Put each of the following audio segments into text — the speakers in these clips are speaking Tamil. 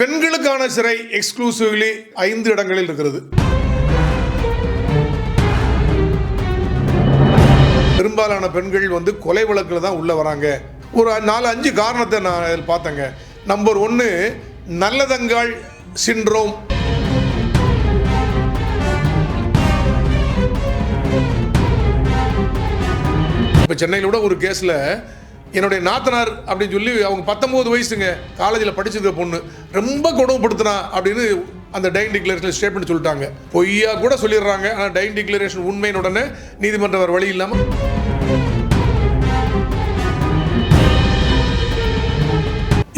பெண்களுக்கான சிறை எக்ஸ்க்ளூசிவ்லி ஐந்து இடங்களில் இருக்கிறது. பெரும்பாலான பெண்கள் வந்து கொலை வழக்கில் தான் உள்ள வராங்க. ஒரு நாலு அஞ்சு காரணத்தை நான் இதில் பார்த்தேங்க. நம்பர் ஒன்று நல்லதங்காள் சிண்ட்ரோம் இப்போ சென்னையில் கூட ஒரு கேஸில் என்னுடைய நாத்தனார் அப்படின்னு சொல்லி அவங்க பத்தொம்போது வயசுங்க காலேஜில் படிச்சிருக்க பொண்ணு. ரொம்ப கொடுமைப்படுத்தினா அப்படின்னு அந்த டைன் டிக்ளரேஷன் ஸ்டேட்மெண்ட் சொல்லிட்டாங்க. பொய்யா கூட சொல்லிடுறாங்க. ஆனால் டைன் டிக்ளரேஷன் உண்மையின் உடனே நீதிமன்றம் வேறு வழி இல்லாமல்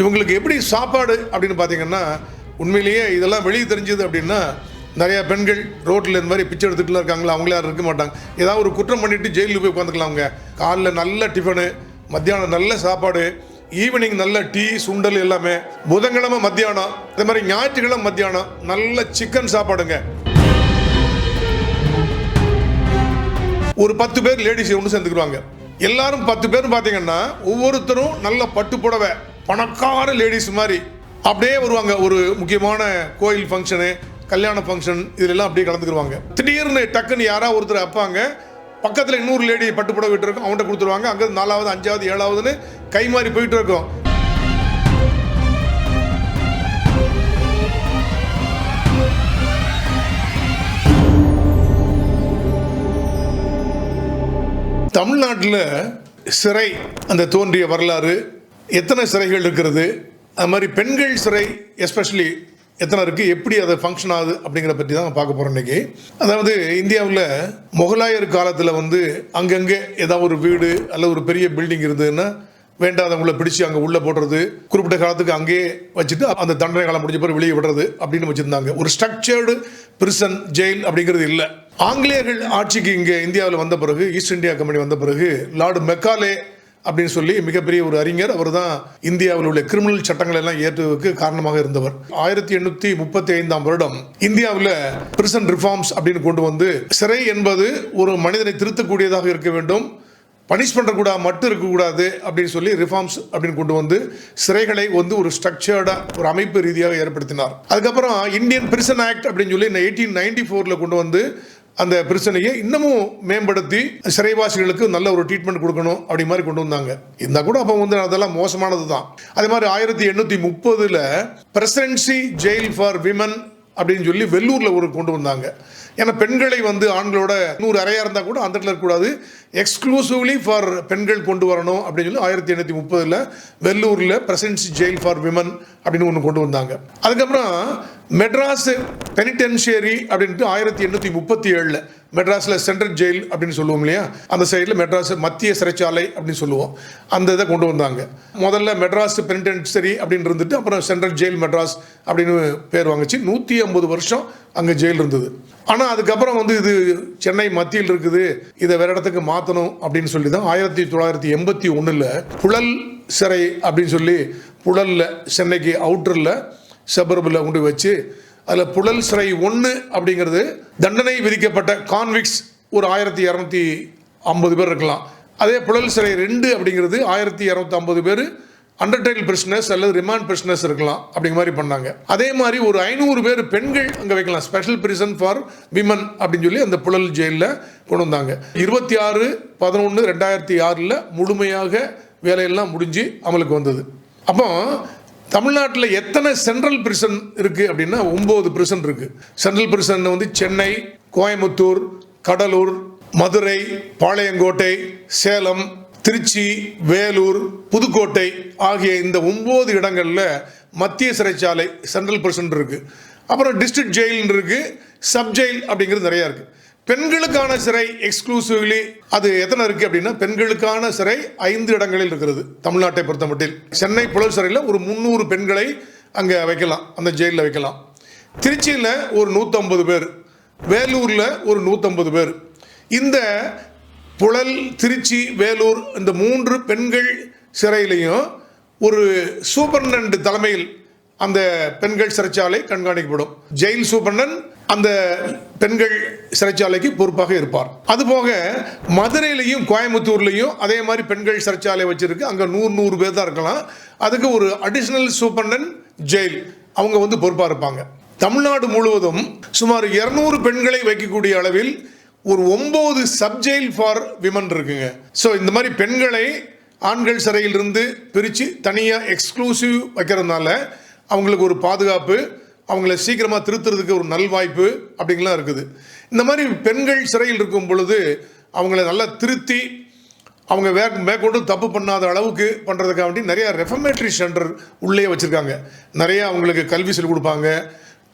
இவங்களுக்கு எப்படி சாப்பாடு அப்படின்னு பார்த்தீங்கன்னா உண்மையிலேயே இதெல்லாம் வெளியே தெரிஞ்சது அப்படின்னா நிறையா பெண்கள் ரோட்டில் இந்த மாதிரி பிச்சை எடுத்துகிட்டுலாம் இருக்காங்களா? அவங்களே யாரும் இருக்க மாட்டாங்க. ஏதாவது ஒரு குற்றம் பண்ணிட்டு ஜெயிலில் போய் உட்காந்துக்கலாம் அவங்க காலைல நல்ல டிஃபனு மத்தியானம் நல்ல சாப்பாடு ஈவினிங் நல்ல டீ சுண்டல் எல்லாமே. புதன்கிழமை மத்தியானம் அதே மாதிரி ஞாயிற்றுக்கிழமை மத்தியானம் நல்ல சிக்கன் சாப்பாடுங்க. ஒரு பத்து பேர் லேடிஸ் ஒன்று சேர்ந்துக்குவாங்க. எல்லாரும் பத்து பேர் பார்த்தீங்கன்னா ஒவ்வொருத்தரும் நல்ல பட்டு புடவை பணக்கார லேடிஸ் மாதிரி. அப்படியே வருவாங்க. ஒரு முக்கியமான கோயில் ஃபங்க்ஷனு கல்யாண ஃபங்க்ஷன் இதிலெல்லாம் அப்படியே கலந்துக்குருவாங்க. திடீர்னு டக்குன்னு யாராவது ஒருத்தர் அப்பாங்க பக்கத்தில் இன்னொரு லேடி பட்டு புடவை விட்டு இருக்கும் அவன்கிட்ட கொடுத்துருவாங்க. அங்கே நாலாவது அஞ்சாவது ஏழாவதுன்னு கை மாறி போயிட்டு இருக்கும். தமிழ்நாட்டில் சிறை அந்த தோன்றிய வரலாறு எத்தனை சிறைகள் இருக்கிறது? அது மாதிரி பெண்கள் சிறை எஸ்பெஷலி எத்தனை இருக்குது எப்படி அதை ஃபங்க்ஷன் ஆகுது? அப்படிங்கிற பற்றி தான் பார்க்க போகிறோம் இன்றைக்கி அதாவது இந்தியாவில் முகலாயர் காலத்தில் வந்து அங்கங்கே ஏதாவது ஒரு வீடு அல்ல ஒரு பெரிய பில்டிங் இருந்ததுன்னா வேண்டாதவங்களை பிடிச்சு அங்கே உள்ளே போடுறது குறிப்பிட்ட காலத்துக்கு அங்கேயே வச்சுட்டு அந்த தண்டனை காலம் முடிஞ்ச பிறகு வெளியே விடுறது அப்படின்னு வச்சுருந்தாங்க. ஒரு ஸ்ட்ரக்சர்டு பிரிசன் ஜெயில் அப்படிங்கிறது இல்லை. ஆங்கிலேயர்கள் ஆட்சிக்கு இங்கே இந்தியாவில் வந்த பிறகு ஈஸ்ட் இந்தியா கம்பெனி வந்த பிறகு லார்டு மெக்காலே அப்படின்னு சொல்லி மிகப்பெரிய ஒரு அறிஞர். அவர் தான் இந்தியாவில் உள்ள கிரிமினல் சட்டங்கள் எல்லாம் ஏற்றுவதற்கு காரணமாக இருந்தவர். ஆயிரத்தி எண்ணூற்றி முப்பத்தி ஐந்தாம் வருடம் இந்தியாவில் பிரிசன் ரிஃபார்ம்ஸ் அப்படின்னு கொண்டு வந்து சிறை என்பது ஒரு மனிதனை திருத்தக்கூடியதாக இருக்க வேண்டும். பனிஷ் பண்ணக்கூடாது மட்டும் இருக்கக்கூடாது அப்படின்னு சொல்லி ரிஃபார்ம்ஸ் அப்படின்னு கொண்டு வந்து சிறைகளை வந்து ஒரு ஸ்ட்ரக்சர்டாக ஒரு அமைப்பு ரீதியாக ஏற்படுத்தினார். அதுக்கப்புறம் இந்தியன் பிரிசன் ஆக்ட் அப்படின்னு சொல்லி இந்த எயிட்டீன் நைன்டி ஃபோரில் கொண்டு வந்து அந்த பிரச்சனையை இன்னமும் மேம்படுத்தி சிறைவாசிகளுக்கு நல்ல ஒரு ட்ரீட்மெண்ட் கொடுக்கணும் அப்படி மாதிரி கொண்டு வந்தாங்க. இருந்தால் கூட அப்போ வந்து அதெல்லாம் மோசமானது தான் அதே மாதிரி ஆயிரத்தி எண்ணூற்றி முப்பதில் பிரசிடென்சி ஜெயில் ஃபார் விமன் அப்படின்னு சொல்லி வெள்ளூரில் ஒரு கொண்டு வந்தாங்க. ஏன்னா பெண்களை வந்து ஆண்களோட நூறு அறையாக இருந்தால் கூட அந்த இடத்துல இருக்கக்கூடாது. எக்ஸ்க்ளூசிவ்லி ஃபார் பெண்கள் கொண்டு வரணும் அப்படின்னு சொல்லி ஆயிரத்தி எண்ணூற்றி முப்பதில் வெள்ளூரில் பிரசிடென்சி ஜெயில் ஃபார் விமன் அப்படின்னு ஒன்று கொண்டு வந்தாங்க. அதுக்கப்புறம் மெட்ராஸ் பெனிடென்ஷியரி அப்படின்ட்டு ஆயிரத்தி எண்ணூற்றி முப்பத்தி ஏழில் மெட்ராஸில் சென்ட்ரல் ஜெயில் அப்படின்னு சொல்லுவோம் இல்லையா? அந்த சைடில் மெட்ராஸ் மத்திய சிறைச்சாலை அப்படின்னு சொல்லுவோம். அந்த இதை கொண்டு வந்தாங்க. முதல்ல மெட்ராஸ் பெனிடென்சரி அப்படின்னு இருந்துட்டு அப்புறம் சென்ட்ரல் ஜெயில் மெட்ராஸ் அப்படின்னு பேர் வாங்கிச்சு. நூற்றி ஐம்பது வருஷம் அங்கே ஜெயில் இருந்தது. ஆனால் அதுக்கப்புறம் வந்து இது சென்னை மத்தியில் இருக்குது. இதை வேற இடத்துக்கு மாற்றணும் அப்படின்னு சொல்லி தான் ஆயிரத்தி தொள்ளாயிரத்தி எண்பத்தி ஒன்றில் புழல் சிறை அப்படின்னு சொல்லி புழலில் சென்னைக்கு அவுட்டரில் சபர்பில் கொண்டு வச்சு அதில் புழல் சிறை ஒன்று அப்படிங்கிறது தண்டனை விதிக்கப்பட்ட கான்விக்ஸ் ஒரு ஆயிரத்தி இரநூத்தி ஐம்பது பேர் இருக்கலாம். அதே புழல் சிறை ரெண்டு அப்படிங்கிறது ஆயிரத்தி இரநூத்தி ஐம்பது பேர் அண்டர்டைல் பிரிஸ்னஸ் அல்லது ரிமாண்ட் பிரிஸ்னஸ் இருக்கலாம் அப்படிங்கிற மாதிரி பண்ணாங்க. அதே மாதிரி ஒரு ஐநூறு பேர் பெண்கள் அங்கே வைக்கலாம். ஸ்பெஷல் பிரிசன் ஃபார் விமன் அப்படின்னு சொல்லி அந்த புழல் ஜெயிலில் கொண்டு வந்தாங்க. இருபத்தி ஆறு பதினொன்று ரெண்டாயிரத்தி ஆறில் முழுமையாக வேலையெல்லாம் முடிஞ்சு அமலுக்கு வந்தது. அப்போ தமிழ்நாட்டில் எத்தனை சென்ட்ரல் பிரிசன் இருக்குது அப்படின்னா ஒம்பது பிரிசன் இருக்குது சென்ட்ரல் பிரிசன் வந்து சென்னை கோயம்புத்தூர் கடலூர் மதுரை பாளையங்கோட்டை சேலம் திருச்சி வேலூர் புதுக்கோட்டை ஆகிய இந்த ஒம்பது இடங்களில் மத்திய சிறைச்சாலை சென்ட்ரல் பிரிசன் இருக்குது அப்புறம் டிஸ்ட்ரிக்ட் ஜெயில் இருக்குது சப் ஜெயில் அப்படிங்கிறது நிறையா இருக்குது பெண்களுக்கான சிறை எக்ஸ்க்ளூசிவ்லி அது எத்தனை இருக்குது அப்படின்னா பெண்களுக்கான சிறை ஐந்து இடங்களில் இருக்கிறது. தமிழ்நாட்டை பொறுத்த மட்டில். சென்னை புழல் சிறையில் ஒரு முந்நூறு பெண்களை அங்கே வைக்கலாம். அந்த ஜெயிலில் வைக்கலாம். திருச்சியில் ஒரு நூற்றம்பது பேர். வேலூரில் ஒரு நூற்றம்பது பேர். இந்த புழல் திருச்சி வேலூர் இந்த மூன்று பெண்கள் சிறையிலையும் ஒரு சூப்பர்டென்ட் தலைமையில் அந்த பெண்கள் சிறைச்சாலை கண்காணிக்கப்படும். ஜெயில் சூப்பர்டன் அந்த பெண்கள் சிறைச்சாலைக்கு பொறுப்பாக இருப்பார். அதுபோக மதுரையிலையும் கோயம்புத்தூர்லையும் அதே மாதிரி பெண்கள் சிறைச்சாலை வச்சிருக்கு. அங்கே நூறு நூறு பேர் தான் இருக்கலாம். அதுக்கு ஒரு அடிஷ்னல் சூப்பர்டன் ஜெயில் அவங்க வந்து பொறுப்பாக இருப்பாங்க. தமிழ்நாடு முழுவதும் சுமார் இருநூறு பெண்களை வைக்கக்கூடிய அளவில் ஒரு ஒம்பது சப்ஜெயில் ஃபார் விமன் இருக்குங்க. ஸோ இந்த மாதிரி பெண்களை ஆண்கள் சிறையிலிருந்து பிரித்து தனியாக எக்ஸ்க்ளூசிவ் வைக்கிறதுனால அவங்களுக்கு ஒரு பாதுகாப்பு அவங்கள சீக்கிரமாக திருத்துறதுக்கு ஒரு நல்வாய்ப்பு அப்படிங்கலாம் இருக்குது. இந்த மாதிரி பெண்கள் சிறையில் இருக்கும் பொழுது அவங்கள நல்லா திருத்தி அவங்க வே மேற்கொண்டு தப்பு பண்ணாத அளவுக்கு பண்ணுறதுக்காக வேண்டி நிறையா ரெஃபமேட்ரி சென்டர் உள்ளே வச்சுருக்காங்க. நிறையா அவங்களுக்கு கல்வி சொல்லிக் கொடுப்பாங்க.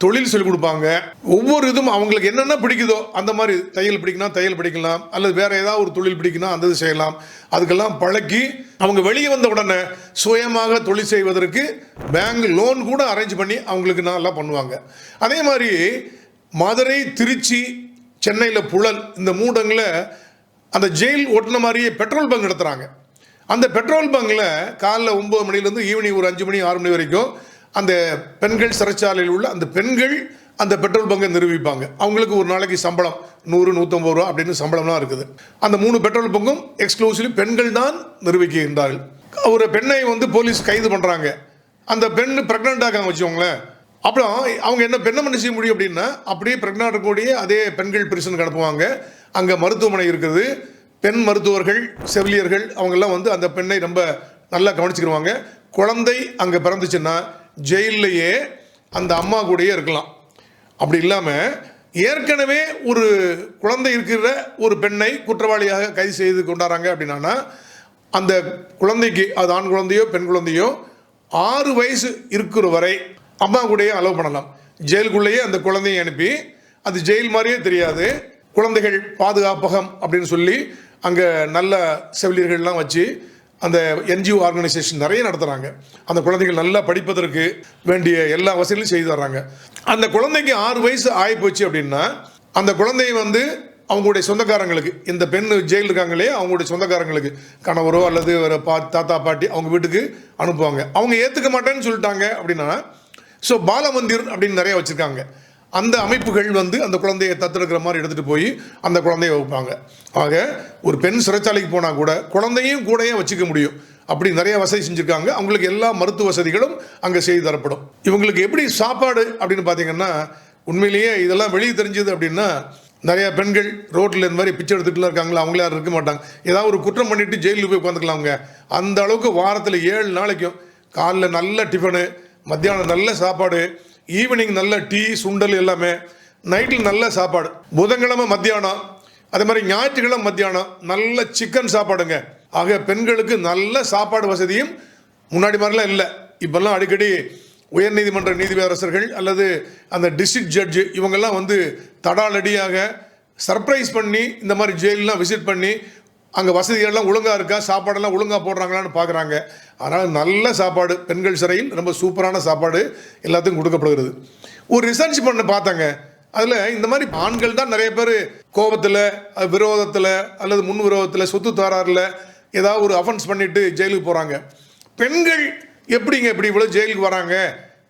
தொழில் சொல்லிக் கொடுப்பாங்க. ஒவ்வொரு இதுவும் அவங்களுக்கு என்னென்ன பிடிக்குதோ அந்த மாதிரி தையல் பிடிக்கணும் தையல் பிடிக்கலாம் அல்லது வேற ஏதாவது ஒரு தொழில் பிடிக்கணும் அந்த இது செய்யலாம். அதுக்கெல்லாம் பழக்கி அவங்க வெளியே வந்த உடனே சுயமாக தொழில் செய்வதற்கு பேங்க் லோன் கூட அரேஞ்ச் பண்ணி அவங்களுக்கு நல்லா பண்ணுவாங்க. அதே மாதிரி மதுரை திருச்சி சென்னையில் புழல் இந்த மூடங்களில் அந்த ஜெயில் ஓட்டின மாதிரியே பெட்ரோல் பங்க் நடத்துகிறாங்க அந்த பெட்ரோல் பங்கில் காலைல ஒம்பது மணிலேருந்து ஈவினிங் ஒரு அஞ்சு மணி ஆறு மணி வரைக்கும் அந்த பெண்கள் சிறைச்சாலையில் உள்ள அந்த பெண்கள் அந்த பெட்ரோல் பங்கை நிரூபிப்பாங்க. அவங்களுக்கு ஒரு நாளைக்கு சம்பளம் நூறு நூற்றம்பது ரூபா அப்படின்னு சம்பளம்லாம் இருக்குது. அந்த மூணு பெட்ரோல் பங்கும் எக்ஸ்க்ளூசிவ்லி பெண்கள் தான் நிரூபிக்கின்றார்கள். ஒரு பெண்ணை வந்து போலீஸ் கைது பண்ணுறாங்க அந்த பெண் ப்ரெக்னென்ட் ஆகாங்க வச்சுக்கோங்களேன். அப்புறம் அவங்க என்ன பெண்ணை பண்ண செய்ய முடியும் அப்படின்னா அப்படியே ப்ரெக்னென்ட் இருக்கக்கூடிய அதே பெண்கள் பிரிசனுக்கு அனுப்புவாங்க. அங்கே மருத்துவமனை இருக்குது. பெண் மருத்துவர்கள் செவிலியர்கள் அவங்கெல்லாம் வந்து அந்த பெண்ணை ரொம்ப நல்லா கவனிச்சுக்கிடுவாங்க குழந்தை அங்கே பிறந்துச்சுன்னா ஜெயில்லையே அந்த அம்மா கூடயே இருக்கலாம். அப்படி இல்லாமல் ஏற்கனவே ஒரு குழந்தை இருக்கிற ஒரு பெண்ணை குற்றவாளியாக கைது செய்து கொண்டாடுறாங்க அப்படின்னா அந்த குழந்தைக்கு அது ஆண் குழந்தையோ பெண் குழந்தையோ ஆறு வயசு இருக்கிற வரை அம்மா கூடயே அலோவ் பண்ணலாம். ஜெயிலுக்குள்ளேயே அந்த குழந்தையை அனுப்பி அது ஜெயில் மாதிரியே தெரியாது. குழந்தைகள் பாதுகாப்பகம் அப்படின்னு சொல்லி அங்கே நல்ல செவிலியர்கள்லாம் வச்சு அந்த என்ஜிஓ ஆர்கனைசேஷன் நிறைய நடத்துகிறாங்க அந்த குழந்தைகள் நல்லா படிப்பதற்கு வேண்டிய எல்லா வசதியும் செய்து தர்றாங்க. அந்த குழந்தைக்கு ஆறு வயசு ஆகி போச்சு அப்படின்னா அந்த குழந்தையை வந்து அவங்களுடைய சொந்தக்காரங்களுக்கு இந்த பெண் ஜெயில் இருக்காங்களே அவங்களுடைய சொந்தக்காரங்களுக்கு கணவரோ அல்லது ஒரு பா தாத்தா பாட்டி அவங்க வீட்டுக்கு அனுப்புவாங்க. அவங்க ஏற்றுக்க மாட்டேன்னு சொல்லிட்டாங்க அப்படின்னா ஸோ பாலமந்திர் அப்படின்னு நிறைய வச்சுருக்காங்க. அந்த அமைப்புகள் வந்து அந்த குழந்தையை தத்தெடுக்கிற மாதிரி எடுத்துகிட்டு போய் அந்த குழந்தைய வைப்பாங்க ஆக ஒரு பெண் சிறைச்சாலைக்கு போனால் கூட குழந்தையும் கூடயே வச்சுக்க முடியும். அப்படி நிறைய வசதி செஞ்சுருக்காங்க. அவங்களுக்கு எல்லா மருத்துவ வசதிகளும் அங்கே செய்து தரப்படும். இவங்களுக்கு எப்படி சாப்பாடு அப்படின்னு பார்த்தீங்கன்னா உண்மையிலேயே இதெல்லாம் வெளியே தெரிஞ்சது அப்படின்னா நிறையா பெண்கள் ரோட்டில் இந்த மாதிரி பிச்சை எடுத்துட்டுலாம் இருக்காங்களா? அவங்களே யாரும் இருக்க மாட்டாங்க. ஏதாவது ஒரு குற்றம் பண்ணிட்டு ஜெயிலில் போய் உட்காந்துக்கலாம் அவங்க. அந்த அளவுக்கு வாரத்தில் ஏழு நாளைக்கும் காலைல நல்ல டிஃபனு மத்தியானம் நல்ல சாப்பாடு ஈவினிங் நல்ல டீ சுண்டல் எல்லாமே நைட்டில் நல்ல சாப்பாடு. புதன்கிழமை மத்தியானம் அதே மாதிரி ஞாயிற்றுக்கிழமை மத்தியானம் நல்ல சிக்கன் சாப்பாடுங்க. ஆக பெண்களுக்கு நல்ல சாப்பாடு வசதியும் முன்னாடி மாதிரிலாம் இல்லை. இப்போல்லாம் அடிக்கடி உயர்நீதிமன்ற நீதிபதிரசர்கள் அல்லது அந்த டிஸ்ட்ரிக்ட் ஜட்ஜு இவங்கெல்லாம் வந்து தடாலடியாக சர்ப்ரைஸ் பண்ணி இந்த மாதிரி ஜெயிலெலாம் விசிட் பண்ணி அங்கே வசதிகள்லாம் ஒழுங்காக இருக்கா? சாப்பாடெல்லாம் ஒழுங்காக போடுறாங்களான்னு பார்க்குறாங்க அதனால் நல்ல சாப்பாடு பெண்கள் சிறையில் ரொம்ப சூப்பரான சாப்பாடு எல்லாத்துக்கும் கொடுக்கப்படுகிறது. ஒரு ரிசர்ச் பண்ண பார்த்தாங்க. அதில் இந்த மாதிரி ஆண்கள் தான் நிறைய பேர் கோபத்தில் விரோதத்தில் அல்லது முன் விரோதத்தில் சொத்து தாராறில் ஏதாவது ஒரு அஃபென்ஸ் பண்ணிட்டு ஜெயிலுக்கு போகிறாங்க பெண்கள் எப்படிங்க இப்படி இவ்வளோ ஜெயிலுக்கு வராங்க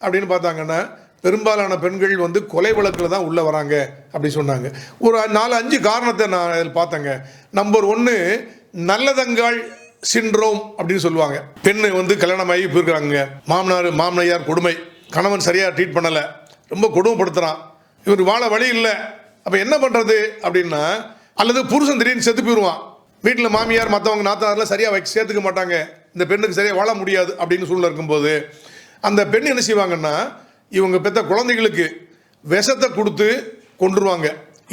அப்படின்னு பார்த்தாங்கன்னா பெரும்பாலான பெண்கள் வந்து கொலை வழக்கில் தான் உள்ளே வராங்க அப்படி சொன்னாங்க. ஒரு நாலு அஞ்சு காரணத்தை நான் அதில் பார்த்தேங்க. நம்பர் ஒன்று நல்லதங்காள் சின்ரோம் அப்படின்னு சொல்லுவாங்க. பெண்ணு வந்து கல்யாணம் ஆகி போயிருக்கிறாங்க மாமனார் மாமனையார் கொடுமை. கணவன் சரியாக ட்ரீட் பண்ணலை. ரொம்ப கொடுமைப்படுத்துகிறான் இவர் வாழ வழி இல்லை. அப்போ என்ன பண்ணுறது அப்படின்னா அல்லது புருஷன் திடீர்னு செத்து போயிடுவான் வீட்டில் மாமியார் மற்றவங்க நாத்தாரில் சரியாக வைக்க சேர்த்துக்க மாட்டாங்க. இந்த பெண்ணுக்கு சரியாக வாழ முடியாது அப்படின்னு சூழ்நிலை இருக்கும்போது அந்த பெண் என்ன செய்வாங்கன்னா இவங்க பெற்ற குழந்தைகளுக்கு விஷத்தை கொடுத்து கொண்டுருவாங்க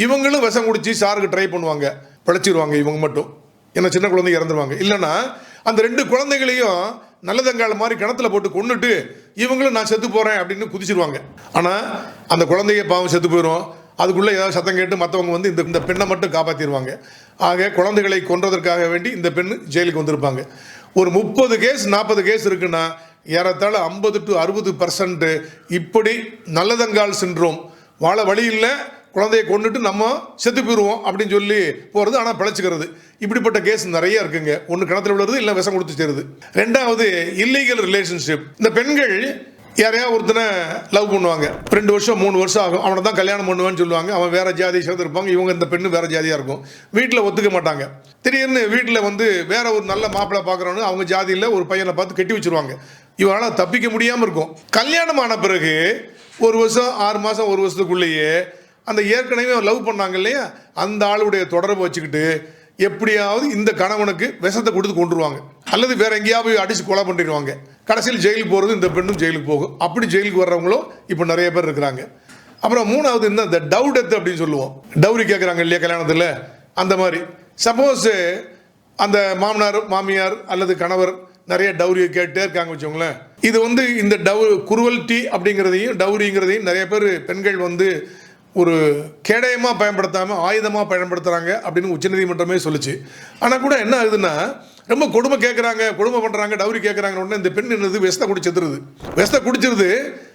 இவங்களும் விஷம் குடிச்சு சாருக்கு ட்ரை பண்ணுவாங்க. பிழைச்சிருவாங்க இவங்க மட்டும். ஏன்னா சின்ன குழந்தைங்க இறந்துருவாங்க. இல்லைன்னா அந்த ரெண்டு குழந்தைகளையும் நல்லதங்கால மாதிரி கிணத்துல போட்டு கொண்டுட்டு இவங்களும் நான் செத்து போகிறேன் அப்படின்னு குதிச்சிருவாங்க. ஆனால் அந்த குழந்தைய பாவம் செத்து போயிடும் அதுக்குள்ளே ஏதாவது சத்தம் கேட்டு மற்றவங்க வந்து இந்த இந்த பெண்ணை மட்டும் காப்பாற்றிடுவாங்க ஆக குழந்தைகளை கொன்றதற்காக வேண்டி இந்த பெண் ஜெயிலுக்கு வந்திருப்பாங்க. ஒரு முப்பது கேஸ் நாற்பது கேஸ் இருக்குன்னா ஏறத்தாழ ஐம்பது டு அறுபது பர்சன்ட்டு இப்படி நல்லதங்கால் சின்ரோம் வாழ வழி இல்லை குழந்தையை கொண்டுட்டு நம்ம செத்து போயிடுவோம் அப்படின்னு சொல்லி போகிறது ஆனால் பிழைச்சிக்கிறது. இப்படிப்பட்ட கேஸ் நிறைய இருக்குங்க. ஒன்று கிணத்துல விழுறது இல்லை விஷம் கொடுத்து சேருது ரெண்டாவது இல்லீகல் ரிலேஷன்ஷிப் இந்த பெண்கள் யாரையா ஒருத்தனை லவ் பண்ணுவாங்க. ரெண்டு வருஷம் மூணு வருஷம் ஆகும். அவனை தான் கல்யாணம் பண்ணுவான்னு சொல்லுவாங்க. அவன் வேற ஜாதியை சேர்ந்துருப்பாங்க. இவங்க இந்த பெண்ணு வேற ஜாதியாக இருக்கும். வீட்டில் ஒத்துக்க மாட்டாங்க. திடீர்னு வீட்டில் வந்து வேற ஒரு நல்ல மாப்பிள்ளை பார்க்குறவனு அவங்க ஜாதியில் ஒரு பையனை பார்த்து கட்டி வச்சிருவாங்க. இவளால் தப்பிக்க முடியாமல் இருக்கும். கல்யாணம் ஆன பிறகு ஒரு வருஷம் ஆறு மாதம் ஒரு வருஷத்துக்குள்ளேயே அந்த ஏற்கனவே லவ் பண்ணாங்க இல்லையா? அந்த ஆளுடைய தொடர்பு வச்சுக்கிட்டு எப்படியாவது இந்த கணவனுக்கு விஷத்தை கொடுத்து கொண்டுருவாங்க. அல்லது வேற எங்கேயாவது போய் அடிச்சு கொலை பண்ணிடுவாங்க. கடைசியில் ஜெயிலுக்கு போகிறது இந்த பெண்ணும் ஜெயிலுக்கு போகும். அப்படி ஜெயிலுக்கு வர்றவங்களும் இப்போ நிறைய பேர் இருக்கிறாங்க. அப்புறம் மூணாவது இந்த இந்த டவு டெத் அப்படின்னு சொல்லுவோம். டவுரி கேட்குறாங்க இல்லையா கல்யாணத்தில்? அந்த மாதிரி. சப்போஸ் அந்த மாமனார் மாமியார் அல்லது கணவர் நிறைய டவுரியை கேட்டே இருக்காங்க வச்சுக்கோங்களேன். இது வந்து இந்த டவு குருவல்ட்டி அப்படிங்கிறதையும் டவுரிங்கிறதையும் நிறைய பேர் பெண்கள் வந்து ஒரு கேடயமாக பயன்படுத்தாமல் ஆயுதமாக பயன்படுத்துகிறாங்க அப்படின்னு உச்சநீதிமன்றமே சொல்லுச்சு. ஆனால் கூட என்ன ஆகுதுன்னா ரொம்ப கொடுமை கேட்குறாங்க கொடுமை பண்ணுறாங்க டவுரி கேட்குறாங்க உடனே இந்த பெண் என்னது விஷத்தை குடிச்சிருது வெஸ்தை குடிச்சிருது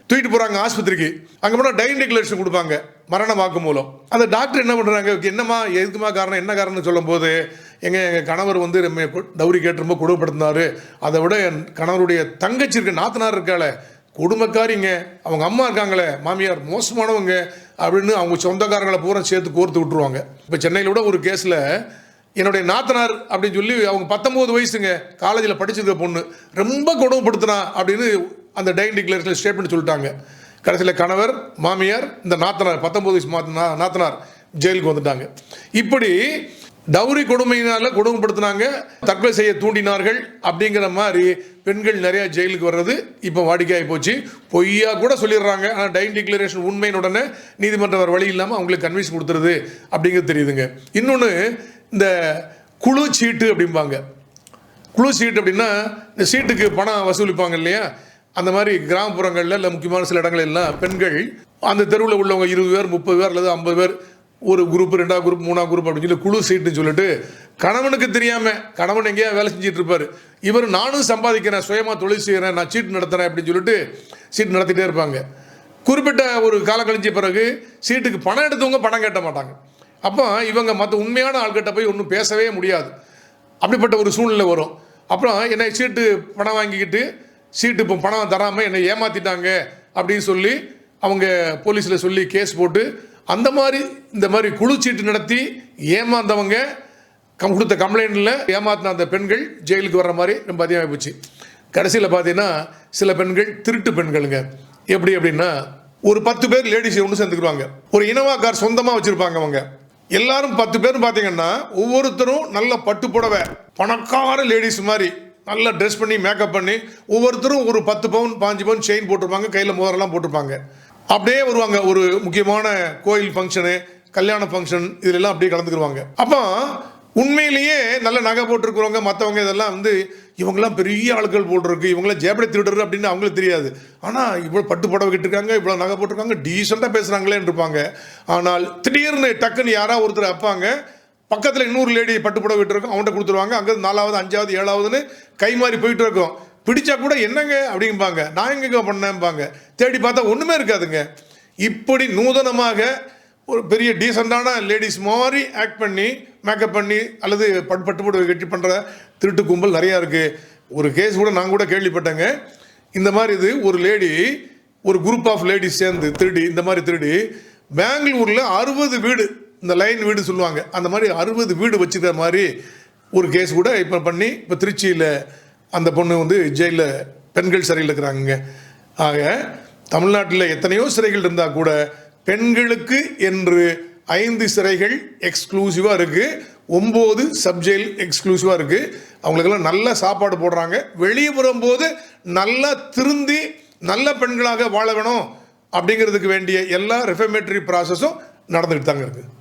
தூக்கிட்டு போகிறாங்க ஆஸ்பத்திரிக்கு. அங்கே போனால் டைன் டிக்ளரேஷன் கொடுப்பாங்க மரண வாக்கு மூலம். அந்த டாக்டர் என்ன பண்ணுறாங்க என்னம்மா எதுக்குமா காரணம் என்ன காரணம்னு சொல்லும்போது போது எங்கள் கணவர் வந்து நம்ம டவுரி கேட்டு ரொம்ப கொடுப்படுத்தினார் அதை விட என் கணவருடைய தங்கச்சி இருக்க நாத்தனார் இருக்காள கொடுமைக்காரிங்க அவங்க அம்மா இருக்காங்களே மாமியார் மோசமானவங்க அப்படின்னு அவங்க சொந்தக்காரங்களை பூரா சேர்த்து கோர்த்து விட்டுருவாங்க. இப்போ சென்னையில் கூட ஒரு கேஸில் என்னுடைய நாத்தனார் அப்படின்னு சொல்லி அவங்க பத்தொம்போது வயசுங்க காலேஜில் படிச்சிருக்க பொண்ணு ரொம்ப கொடுமைப்படுத்தினா அப்படின்னு அந்த டைன் டிக்ளரேஷன் ஸ்டேட்மெண்ட் சொல்லிட்டாங்க. கடைசியில் கணவர் மாமியார் இந்த நாத்தனார் பத்தொம்போது வயசு மாத்தனா நாத்தனார் ஜெயிலுக்கு வந்துட்டாங்க. இப்படி டவுரி கொடுமையினால கொடுமைப்படுத்தினாங்க தற்கொலை செய்ய தூண்டினார்கள் அப்படிங்கிற மாதிரி பெண்கள் நிறைய ஜெயிலுக்கு வர்றது இப்போ வாடிக்கையாகி போச்சு. பொய்யா கூட சொல்லிடுறாங்க. ஆனால் டைம் டிக்ளரேஷன் உண்மையின் உடனே நீதிமன்றம் வர வழி இல்லாமல் அவங்களுக்கு கன்வின்ஸ் கொடுத்துருது அப்படிங்கிறது தெரியுதுங்க. இன்னொன்று இந்த குழு சீட்டு அப்படிம்பாங்க. குழு சீட்டு அப்படின்னா இந்த சீட்டுக்கு பணம் வசூலிப்பாங்க இல்லையா? அந்த மாதிரி கிராமப்புறங்களில் இல்லை முக்கியமான சில இடங்கள் எல்லாம் பெண்கள் அந்த தெருவில் உள்ளவங்க இருபது பேர் முப்பது பேர் அல்லது ஐம்பது பேர் ஒரு குரூப் ரெண்டாவது குரூப் மூணாவது குரூப் அப்படின்னு சொல்லி குழு சீட்டுன்னு சொல்லிட்டு கணவனுக்கு தெரியாம கணவன் எங்கேயா வேலை செஞ்சுட்டு இருப்பாரு இவர் நானும் சம்பாதிக்கிறேன் சுயமா தொழில் செய்கிறேன் நான் சீட்டு நடத்துறேன் அப்படின்னு சொல்லிட்டு சீட்டு நடத்திட்டே இருப்பாங்க. குறிப்பிட்ட ஒரு காலம் கழிஞ்ச பிறகு சீட்டுக்கு பணம் எடுத்தவங்க பணம் கேட்ட மாட்டாங்க. அப்போ இவங்க மற்ற உண்மையான ஆள்கிட்ட போய் ஒன்றும் பேசவே முடியாது. அப்படிப்பட்ட ஒரு சூழ்நிலை வரும். அப்புறம் என்னை சீட்டு பணம் வாங்கிக்கிட்டு சீட்டு இப்போ பணம் தராமல் என்னை ஏமாத்திட்டாங்க அப்படின்னு சொல்லி அவங்க போலீஸில் சொல்லி கேஸ் போட்டு அந்த மாதிரி இந்த மாதிரி குழு சீட்டு நடத்தி ஏமாந்தவங்க கம் கொடுத்த கம்ப்ளைண்ட்டில் ஏமாத்தின அந்த பெண்கள் ஜெயிலுக்கு வர்ற மாதிரி ரொம்ப அதிகமாக போச்சு. கடைசியில் பார்த்தீங்கன்னா சில பெண்கள் திருட்டு பெண்களுங்க. எப்படி அப்படின்னா ஒரு பத்து பேர் லேடிஸ் ஒன்று சேர்ந்துக்குருவாங்க ஒரு இனோவா கார் சொந்தமாக வச்சுருப்பாங்க அவங்க. எல்லாரும் பத்து பேர் பார்த்தீங்கன்னா ஒவ்வொருத்தரும் நல்ல பட்டு புடவை பணக்கார லேடிஸ் மாதிரி நல்லா ட்ரெஸ் பண்ணி மேக்கப் பண்ணி ஒவ்வொருத்தரும் ஒரு பத்து பவுன் பாஞ்சு பவுன் செயின் போட்டிருப்பாங்க கையில் மோதிரம்லாம் போட்டிருப்பாங்க. அப்படியே வருவாங்க. ஒரு முக்கியமான கோயில் ஃபங்க்ஷனு கல்யாண ஃபங்க்ஷன் இதிலெல்லாம் அப்படியே கலந்துக்குருவாங்க. அப்போ உண்மையிலேயே நல்ல நகை போட்டிருக்கிறவங்க மற்றவங்க இதெல்லாம் வந்து இவங்கெல்லாம் பெரிய ஆட்கள் போட்டிருக்கு இவங்களாம் ஜேபடி திருடுறது அப்படின்னு அவங்களுக்கு தெரியாது. ஆனால் இவ்வளோ பட்டு புடவை கிட்டிருக்காங்க இவ்வளோ நகை போட்டிருக்காங்க டீசெண்டாக பேசுகிறாங்களேன்னு இருப்பாங்க. ஆனால் திடீர்னு டக்குன்னு யாராவது ஒருத்தர் அப்பாங்க பக்கத்தில் இன்னொரு லேடி பட்டு புடவை விட்டுருக்கோம் அவன்கிட்ட கொடுத்துருவாங்க. அங்கே நாலாவது அஞ்சாவது ஏழாவதுன்னு கை மாறி போயிட்டு இருக்கோம். பிடிச்சா கூட என்னங்க அப்படிம்பாங்க. நான் எங்கங்க பண்ணேன்பாங்க தேடி பார்த்தா ஒன்றுமே இருக்காதுங்க. இப்படி நூதனமாக ஒரு பெரிய டீசெண்டான லேடிஸ் மாதிரி ஆக்ட் பண்ணி மேக்கப் பண்ணி அல்லது பட்டு பட்டு போட்டு கட்டி பண்ணுற திருட்டு கும்பல் நிறையா இருக்குது ஒரு கேஸ் கூட நான் கூட கேள்விப்பட்டேங்க. இந்த மாதிரி இது ஒரு லேடி ஒரு குரூப் ஆஃப் லேடிஸ் சேர்ந்து திருடி இந்த மாதிரி திருடி பெங்களூரில் அறுபது வீடு இந்த லைன் வீடு சொல்லுவாங்க. அந்த மாதிரி அறுபது வீடு வச்சுக்கிற மாதிரி ஒரு கேஸ் கூட இப்போ பண்ணி இப்போ திருச்சியில் அந்த பொண்ணு வந்து ஜெயிலில் பெண்கள் சிறையில் இருக்கிறாங்க ஆக தமிழ்நாட்டில் எத்தனையோ சிறைகள் இருந்தால் கூட பெண்களுக்கு என்று ஐந்து சிறைகள் எக்ஸ்க்ளூசிவாக இருக்குது ஒம்பது சப்ஜெயில் எக்ஸ்க்ளூசிவாக இருக்குது அவங்களுக்கெல்லாம் நல்ல சாப்பாடு போடுறாங்க. வெளியே வரும்போது நல்லா திருந்தி நல்ல பெண்களாக வாழ வேணும் அப்படிங்கிறதுக்கு வேண்டிய எல்லா ரெஃபர்மேட்டரி ப்ராசஸும் நடந்துக்கிட்டு தாங்க இருக்குது